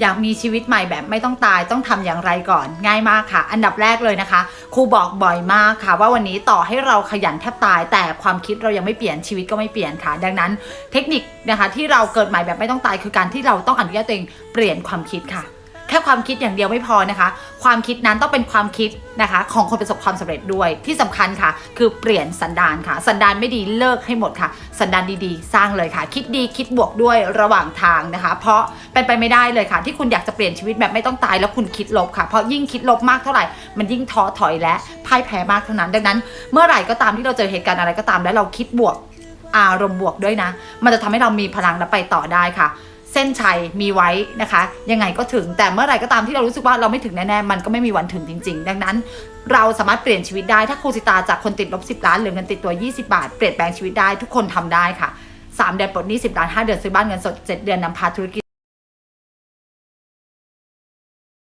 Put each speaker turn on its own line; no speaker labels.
อยากมีชีวิตใหม่แบบไม่ต้องตายต้องทำอย่างไรก่อน ง่ายมากค่ะ อันดับแรกเลยนะคะครูบอกบ่อยมากค่ะ ว่าวันนี้ต่อให้เราขยันแทบตาย แต่ความคิดเรายังไม่เปลี่ยนชีวิตก็ไม่เปลี่ยนค่ะ ดังนั้น เทคนิคนะคะที่เราเกิดใหม่แบบไม่ต้องตายคือการที่เราต้องอนุญาตตัวเองเปลี่ยนความคิดค่ะ แค่ความคิดอย่างเดียวไม่พอนะคะ ความคิดนั้นต้องเป็นความคิดนะคะ ของคนประสบความสำเร็จด้วยที่สำคัญค่ะ คือเปลี่ยนสันดานค่ะ สันดานไม่ดีเลิกให้หมดค่ะ สันดานดีๆ สร้างเลยค่ะ คิดดีคิดบวกด้วยระหว่างทางนะคะ เพราะเป็นไปไม่ได้เลยค่ะ ที่คุณอยากจะเปลี่ยนชีวิตแบบไม่ต้องตายแล้วคุณคิดลบค่ะเพราะยิ่งคิดลบมากเท่าไหร่มันยิ่งท้อถอยและพ่ายแพ้มากเท่านั้น ดังนั้น เมื่อไหร่ก็ตามที่เราเจอเหตุการณ์อะไรก็ตาม แล้วเราคิดบวกอารมณ์บวกด้วยนะ มันจะทำให้เรามีพลังและไปต่อได้ค่ะ เส้นชัยมีไว้นะคะ ยังไงก็ถึงแต่เมื่อไหร่ก็ตามที่เรารู้สึกว่าเราไม่ถึงแน่ๆมันก็ไม่มีวันถึงจริง ๆ ดังนั้น เราสามารถเปลี่ยนชีวิตได้ถ้าครูสิตาจากคนติดลบ10ล้านเหลือเงินติดตัว 20 บาท เปลี่ยนแปลงชีวิตได้ทุกคนทำได้ค่ะ3เดือนปลดหนี้10ล้าน5เดือนซื้อบ้านเงินสด 7 เดือนนำพาธุรกิจ